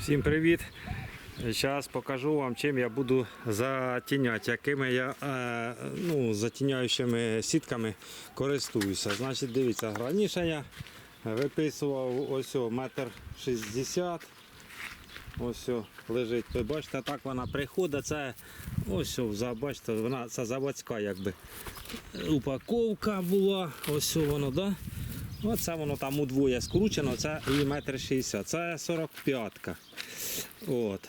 Всім привіт! Зараз покажу вам, чим я буду затіняти, якими я е, ну, затіняючими сітками користуюся. Значить, дивіться, раніше я виписував ось метр шістдесят. Ось лежить. Ви бачите, так вона приходить. Це ось бачите, вона це заводська якби. Упаковка була. Ось воно, да? Оце воно там удвоє скручено, це і метр шістдесят. Це 45-ка. От.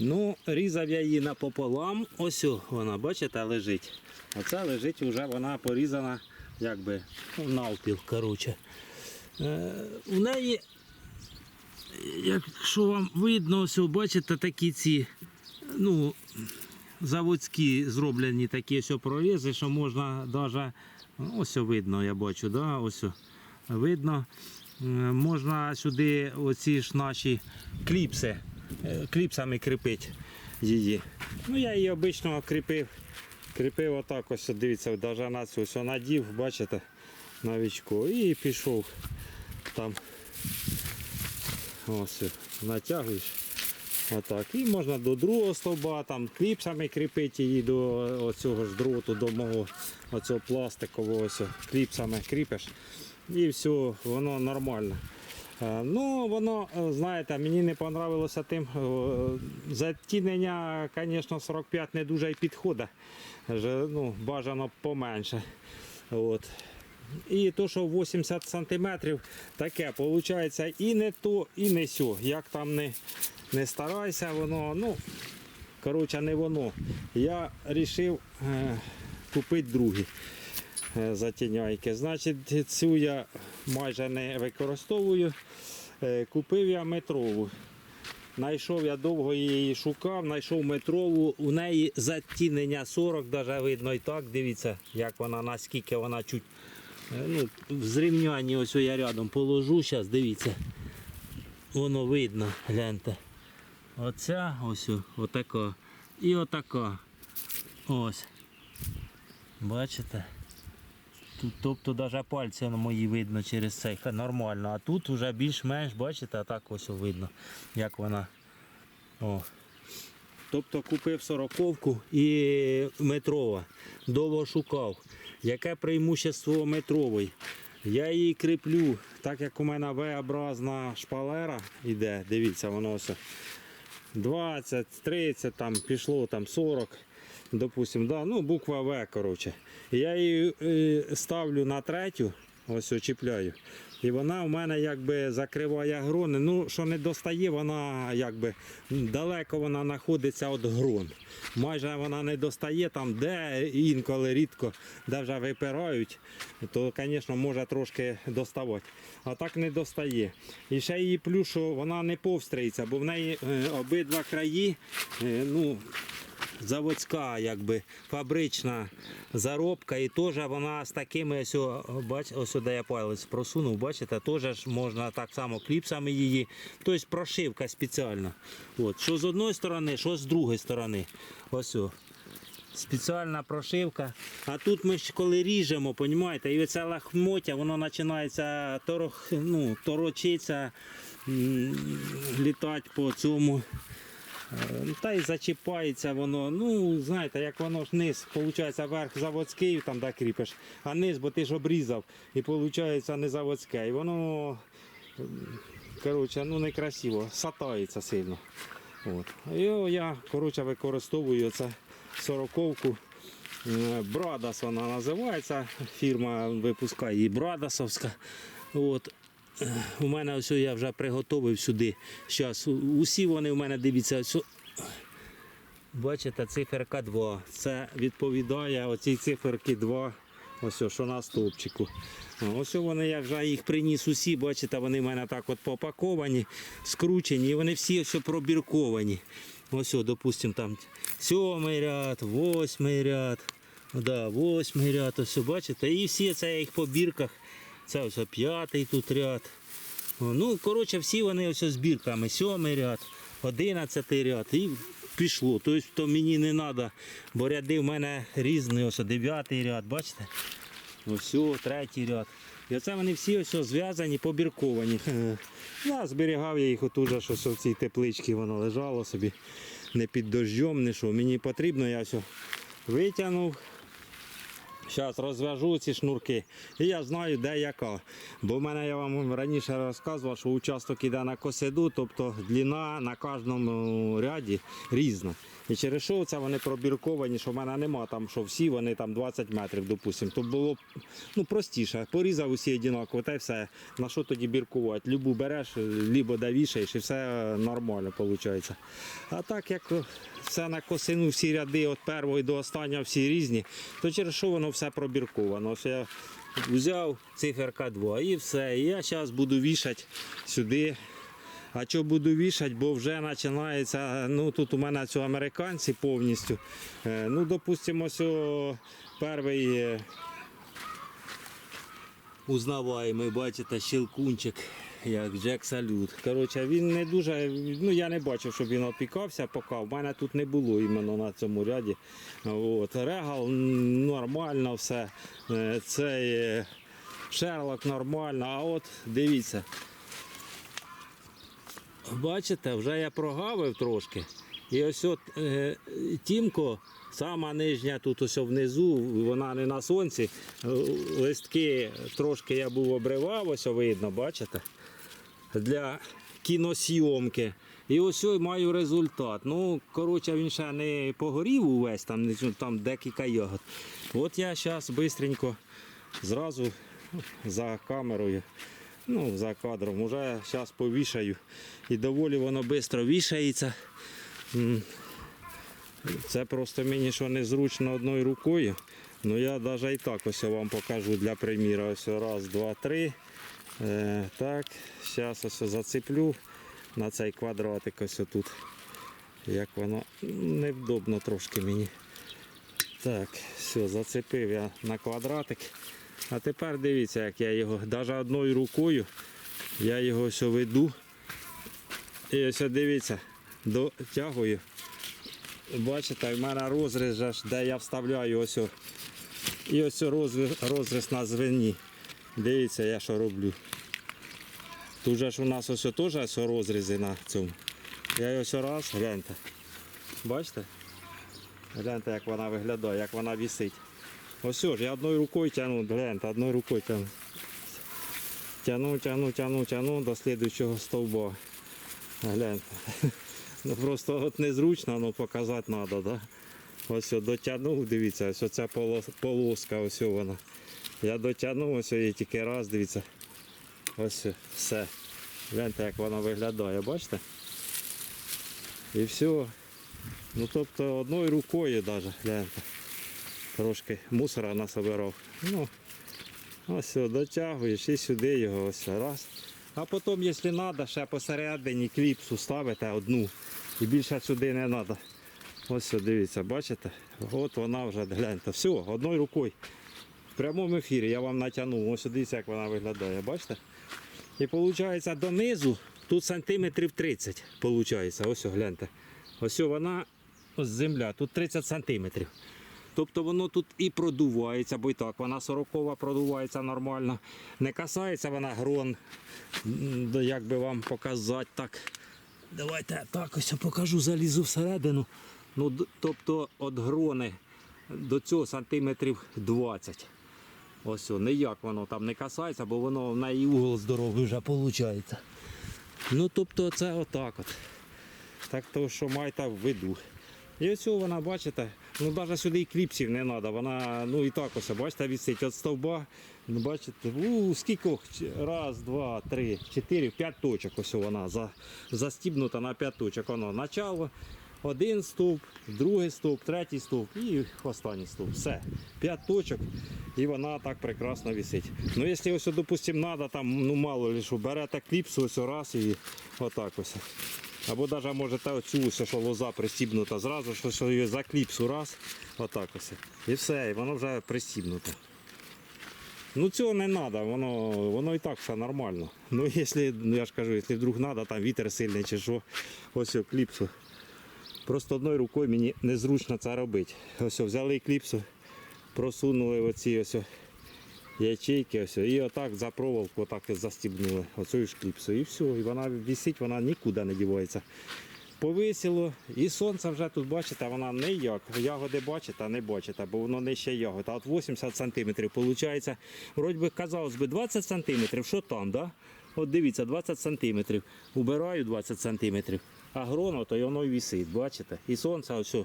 Ну, різав я її напополам. Ось вона, бачите, лежить. Оце лежить вже вона порізана, якби ну, навпіл. коротше. Е, у неї, якщо вам видно, ось, бачите, такі ці, ну, заводські зроблені такі ось прорізи, що можна навіть, ось видно, я бачу, да? ось видно. Е, Можна сюди оці ж наші кліпси, е, кліпсами кріпити її. Ну, я її обично кріпив, кріпив отак ось, дивіться, навіть ось надів, бачите, на вічко і пішов там. Ось, натягуєш. Отак. І можна до другого стовба, там кліпсами кріпити її до оцього ж дроту, до мого оцього пластикового ось, кліпсами кріпиш. І все, воно нормально. Е, Ну, воно, е, знаєте, мені не понравилося тим. е, Затінення, звісно, 45 не дуже і підходить. Ну, бажано поменше. От. І то, що 80 сантиметрів, таке виходить і не то, і не сьо. Як там не, не старайся, воно, ну, коротше, не воно. Я вирішив е, купити другі е, затіняйки. Значить, цю я майже не використовую. Е, купив я метрову. Знайшов я довго її шукав, знайшов метрову, у неї затінення 40, навіть видно і так, дивіться, як вона, наскільки вона чуть е, ну, в зрівнянні ось я рядом положу, зараз дивіться. Воно видно, гляньте. Оця ось отака. І отака. Ось. Бачите? Тобто навіть пальці мої видно через цей нормально. А тут вже більш-менш, бачите, а так ось видно, як вона. О. Тобто купив сороковку і метрова. Довго шукав. Яке преимущество метрової? Я її кріплю, так як у мене V-образна шпалера йде, дивіться, воно ось 20, 30, там пішло там 40, допустим, да, ну буква В, коротше. Я її е, ставлю на третю, ось очіпляю. І вона в мене якби закриває грони. Ну, що не достає, вона якби далеко вона знаходиться від грон. Майже вона не достає там, де інколи рідко, де вже випирають, то, звісно, може трошки доставати. А так не достає. І ще її плюс, що вона не повстріється, бо в неї е, обидва краї, е, ну, заводська, якби фабрична заробка, і теж вона з такими ось, бач, ось де я палець просунув, бачите, теж можна так само кліпсами її. Тобто прошивка спеціальна. От, що з одної сторони, що з другої сторони. Ось. Спеціальна прошивка. А тут ми ж коли ріжемо, понімаєте, і оце лахмоття, воно починається торох, ну, торочитися, літати по цьому. Е, Та й зачіпається воно. Ну, знаєте, як воно ж низ, виходить, верх заводський, там де кріпиш, а низ, бо ти ж обрізав, і виходить не заводське. І воно м, коротше, ну, некрасиво, сатається сильно. От. І я коротше, використовую це сороковку. Е, Брадас вона називається. Фірма випускає її Брадасовська. От. У мене ось я вже приготовив сюди. Зараз усі вони в мене дивіться. Ось, бачите, циферка 2. Це відповідає оцій циферки 2. Ось що на стовпчику. Ось вони я вже їх приніс усі, бачите, вони в мене так от попаковані, скручені, і вони всі ось пробірковані. Ось, о, допустим, там сьомий ряд, восьмий ряд, да, восьмий ряд, ось, бачите, і всі це я їх по бірках. Це ось п'ятий тут ряд. Ну, коротше, всі вони ось з бірками. Сьомий ряд, одинадцятий ряд. І пішло. Тобто то мені не треба, бо ряди в мене різні, ось дев'ятий ряд, бачите? Ось третій ряд. І оце вони всі ось зв'язані, побірковані. Е, Я зберігав я їх отут, що в цій тепличці воно лежало собі, не під дощом, не що. Мені потрібно, я все витягнув. Зараз розв'яжу ці шнурки. І я знаю, де яка. Бо в мене я вам раніше розказував, що участок іде на косиду, тобто длина на кожному ряді різна. І через що це вони пробірковані, що в мене нема там, що всі вони там 20 метрів, допустимо. То було ну, простіше. Порізав усі однаково, та й все. На що тоді біркувати? Любу береш, лібо де вішаєш і все нормально виходить. А так як все на косину, всі ряди від першого до останнього всі різні, то через що воно все пробірковано. Ось я взяв циферка 2 і все. І я зараз буду вішати сюди. А що буду вішати, бо вже починається, ну тут у мене цього американці повністю. Е, Ну, допустимо, перший е, узнаваємий, бачите, щелкунчик, як Джек Салют. Коротше, він не дуже, ну я не бачив, щоб він опікався, поки в мене тут не було іменно на цьому ряді. От, регал нормально все. Е, Цей е, Шерлок нормально, а от дивіться. Бачите, вже я прогавив трошки. І ось от е, тімко, сама нижня тут ось внизу, вона не на сонці. Е, Листки трошки я був обривав, ось видно, бачите? Для кіносйомки. І ось ось маю результат. Ну, коротше, він ще не погорів увесь, там, там декілька ягод. От я зараз швидко зразу за камерою ну, за кадром. Уже зараз повішаю. І доволі воно швидко вішається. Це просто мені що незручно одною рукою. Ну я навіть і так ось вам покажу для приміру. Ось раз, два, три. Е, так, зараз ось зацеплю на цей квадратик ось тут. Як воно невдобно трошки мені. Так, все, зацепив я на квадратик. А тепер дивіться, як я його, навіть одною рукою, я його ось веду. І ось дивіться, дотягую. Бачите, в мене розріз, де я вставляю ось. І ось розріз, розріз на звені. Дивіться, я що роблю. Тут же ж у нас ось теж ось розрізи на цьому. Я ось раз, гляньте. Бачите? Гляньте, як вона виглядає, як вона висить. Ось ж, я одною рукою тягну, гляньте, одною рукою тягну. Тягну, тягну, тягну, тягну до слідуючого стовба. Гляньте. Ну просто от незручно, ну показати треба, да? Ось дотягнув, дивіться, ось ця полоска, ось вона. Я дотягнув, ось її тільки раз, дивіться. Ось все. Гляньте, як вона виглядає, бачите? І все. Ну тобто одною рукою навіть, гляньте трошки мусора насобирав. Ну, ось дотягуєш і сюди його ось раз. А потім, якщо треба, ще посередині кліпсу ставите одну. І більше сюди не треба. Ось дивіться, бачите? От вона вже гляньте. Все, одною рукою. В прямому ефірі я вам натягнув. Ось дивіться, як вона виглядає, бачите? І виходить донизу тут сантиметрів 30. Виходить. Ось гляньте. Ось вона, ось земля, тут 30 сантиметрів. Тобто воно тут і продувається, бо і так вона 40 продувається нормально. Не касається вона грон. Як би вам показати так. Давайте так ось я покажу, залізу всередину. Ну, тобто від грони до цього сантиметрів 20. Ось о, ніяк воно там не касається, бо воно в неї угол здоровий вже виходить. Ну тобто це отак от. Так то, що майте в виду. І ось вона, бачите, ну навіть сюди і кліпсів не треба. Вона ну і так ось, бачите, висить від стовба. Ну, бачите, у, скількох? Раз, два, три, чотири, п'ять точок. Ось вона за, застібнута на п'ять точок. Воно начало, один стовп, другий стовп, третій стовп і останній стовп. Все. П'ять точок і вона так прекрасно висить. Ну, якщо ось, допустимо, треба, там, ну мало ли берете кліпсу ось раз і отак ось. Або навіть можете оцю ось, що лоза пристібнута зразу, що, що її за кліпсу раз, отак ось. І все, і воно вже пристібнуте. Ну цього не треба, воно, воно і так все нормально. Ну якщо, ну я ж кажу, якщо вдруг треба, там вітер сильний чи що, ось кліпсу. Просто одною рукою мені незручно це робити. Ось взяли кліпсу, просунули оці ось ячейки, ось. І отак за проволоку отак застібнули оцею ж. І все. І вона висить, вона нікуди не дівається. Повисіло, і сонце вже тут, бачите, вона не як. Ягоди бачите, не бачите, бо воно не ще ягода. А от 80 сантиметрів. Виходить, вроді би, казалось би, 20 сантиметрів, що там, да? От дивіться, 20 сантиметрів. Убираю 20 сантиметрів. А гроно, то й воно й висить, бачите? І сонце ось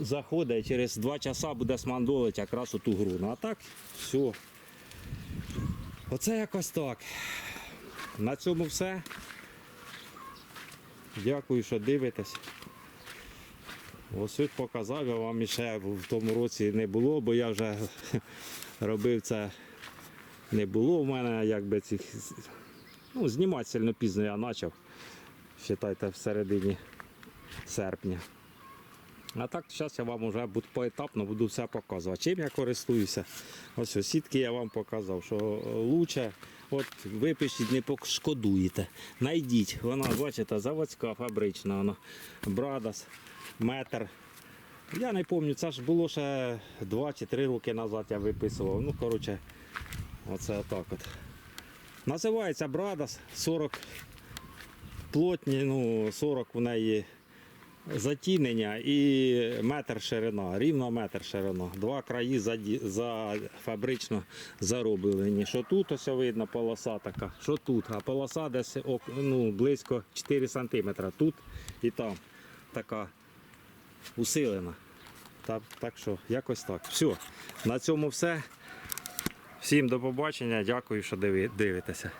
заходить, через 2 часа буде смандолить якраз у ту груну. А так, все. Оце якось так. На цьому все. Дякую, що дивитесь. Ось показав, я вам іще в тому році не було, бо я вже робив це. Не було в мене якби цих. Ну, знімати сильно пізно я почав. Вважайте, в середині серпня. А так, зараз я вам вже поетапно буду все показувати. Чим я користуюся? Ось сітки я вам показав, що лучше, от випишіть, не пошкодуєте. Найдіть, вона, бачите, заводська, фабрична, вона Брадас, метр. Я не пам'ятаю, це ж було ще 2 чи 3 роки назад я виписував. Ну, коротше, оце отак от. Називається Брадас 40 плотні, ну, 40 в неї затінення і метр ширина, рівно метр ширина. Два краї заді- за, фабрично зароблені. Що тут ось видно полоса така, що тут, а полоса десь ну, близько 4 см. Тут і там така усилена. Так, так що якось так. Все. На цьому все. Всім до побачення. Дякую, що диви- дивитеся.